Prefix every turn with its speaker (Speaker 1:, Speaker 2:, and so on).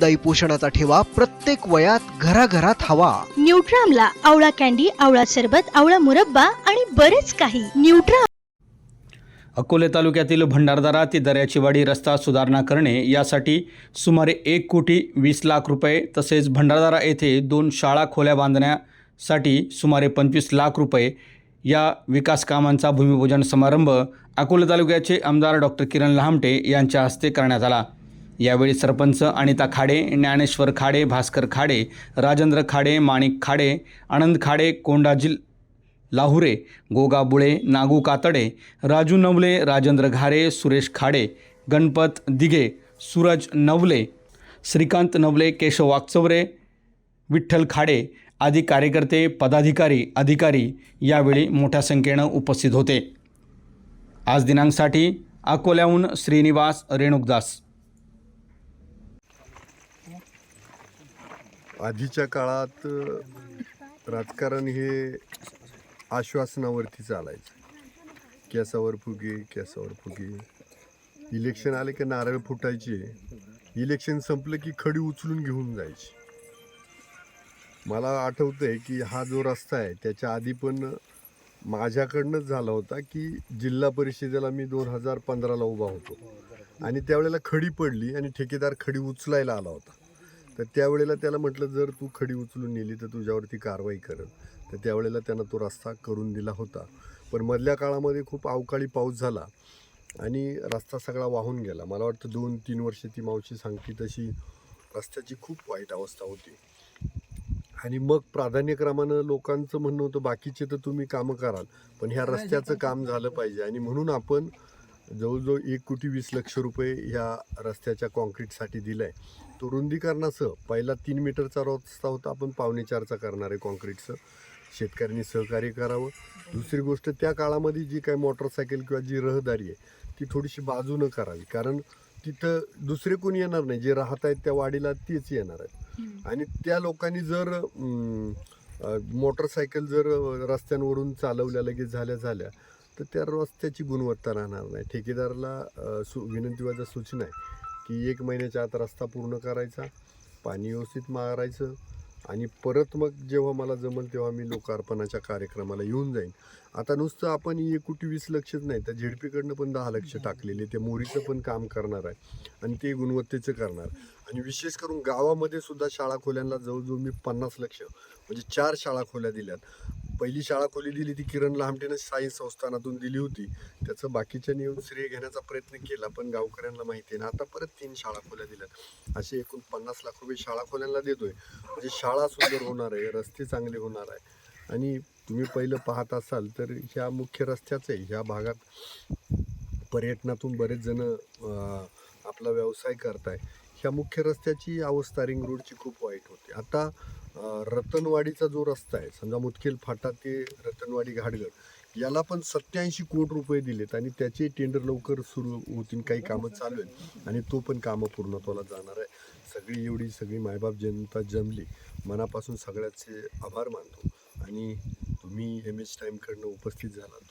Speaker 1: दाई पोषणाचा ठेवा प्रत्येक वयात घराघरात हवा.
Speaker 2: न्यूट्रामला आवळा कॅन्डी आवळा सरबत आवळा मुरब्बा आणि बरेच काही. न्यूट्राम
Speaker 3: अकोले तालुक्यातील भंडारदारा ते दर्याची वाडी रस्ता सुधारणा करणे यासाठी सुमारे एक कोटी वीस लाख रुपये तसेच भंडारदारा येथे दोन शाळा खोल्या बांधण्यासाठी सुमारे पंचवीस लाख रुपये या विकास कामांचा भूमिपूजन समारंभ अकोले तालुक्याचे आमदार डॉक्टर किरण लहामटे यांच्या हस्ते करण्यात आला. यावेळी सरपंच अनिता खाडे ज्ञानेश्वर खाडे भास्कर खाडे राजेंद्र खाडे माणिक खाडे आनंद खाडे कोंडाजिल लाहुरे गोगा बुळे नागू कातडे राजू नवले राजेंद्र घारे सुरेश खाडे गणपत दिघे सूरज नवले श्रीकांत नवले केशव वाकचवरे विठ्ठल खाडे आदी कार्यकर्ते पदाधिकारी अधिकारी यावेळी मोठ्या संख्येनं उपस्थित होते. आज दिनांकसाठी अकोल्याहून श्रीनिवास रेणुकदास.
Speaker 4: आधीच्या काळात राजकारण हे आश्वासनावरती चालायचं. केसावर फुगे केसावर फुगे. इलेक्शन आले की नारळ फुटायचे. इलेक्शन संपलं की खडी उचलून घेऊन जायची. मला आठवतंय की हा जो रस्ता आहे त्याच्या आधी पण माझ्याकडनंच झाला होता की जिल्हा परिषदेला मी दोन हजार पंधराला उभा होतो. आणि त्यावेळेला खडी पडली आणि ठेकेदार खडी उचलायला आला होता. तर त्यावेळेला त्याला म्हटलं जर तू खडी उचलून नेली तर तुझ्यावरती कारवाई करेल. तर त्यावेळेला त्यानं तो रस्ता करून दिला होता. पण मधल्या काळामध्ये खूप अवकाळी पाऊस झाला आणि रस्ता सगळा वाहून गेला. मला वाटतं दोन तीन वर्ष ती मावशी सांगती तशी रस्त्याची खूप वाईट अवस्था होती. आणि मग प्राधान्यक्रमानं लोकांचं म्हणणं होतं बाकीचे तर तुम्ही कामं कराल पण ह्या रस्त्याचं काम झालं पाहिजे. आणि म्हणून आपण जवळजवळ एक कोटी वीस लक्ष रुपये ह्या रस्त्याच्या कॉन्क्रीटसाठी दिलाय. तो रुंदीकरणासह पहिला तीन मीटरचा रस्ता होता. आपण पावणे चारचा करणार आहे कॉन्क्रीटचं. शेतकऱ्यांनी सहकार्य करावं. दुसरी गोष्ट त्या काळामध्ये जी काही मोटरसायकल किंवा जी रहदारी आहे ती थोडीशी बाजूनं करावी. कारण तिथं दुसरे कोणी येणार नाही. जे राहत आहेत त्या वाडीला तेच येणार आहेत. आणि त्या लोकांनी जर मोटरसायकल जर रस्त्यांवरून चालवल्या लगेच झाल्या झाल्या तर त्या रस्त्याची गुणवत्ता राहणार नाही. ठेकेदाराला सु सु विनंतीवाजा सूचना आहे की एक महिन्याच्या आत रस्ता पूर्ण करायचा पाणी व्यवस्थित मारायचं आणि परत मग जेव्हा मला जमेल तेव्हा मी लोकार्पणाच्या कार्यक्रमाला येऊन जाईन. आता नुसतं आपण एक वीस लक्षच नाही तर झेडपीकडनं पण दहा लक्ष टाकलेले ते मोरीचं पण काम करणार आहे आणि ते गुणवत्तेचं करणार आणि विशेष करून गावामध्ये सुद्धा शाळा खोल्यांना जवळजवळ मी पन्नास लक्ष म्हणजे चार शाळा खोल्या दिल्यात. पहिली शाळा खोली दिली ती किरण लहामटेनं सायन्स संस्थानातून दिली होती. त्याचं बाकीच्या येऊन श्रेय घेण्याचा प्रयत्न केला पण गावकऱ्यांना माहिती आहे ना आता परत तीन शाळा खोल्या दिल्यात. असे एकूण पन्नास लाख रुपये शाळा खोल्यांना देतोय. म्हणजे शाळा सुंदर होणार आहे रस्ते चांगले होणार आहे. आणि तुम्ही पहिलं पाहत असाल तर ह्या मुख्य रस्त्याच आहे. ह्या भागात पर्यटनातून बरेच जण आपला व्यवसाय करताय. ह्या मुख्य रस्त्याची अवस्था रिंग रोडची खूप वाईट होते. आता रतनवाडीचा जो रस्ता आहे समजा मुतखेल फाटा ते रतनवाडी घाटगड याला पण सत्याऐंशी कोटी रुपये दिलेत आणि त्याचे टेंडर लवकर सुरू होतील काही कामं चालू आहेत. आणि तो पण कामं पूर्णत्वाला जाणार आहे. सगळी एवढी सगळी मायबाप जनता जमली. मनापासून सगळ्याचे आभार मानतो. आणि तुम्ही एम एच टाईमकडनं उपस्थित झालात.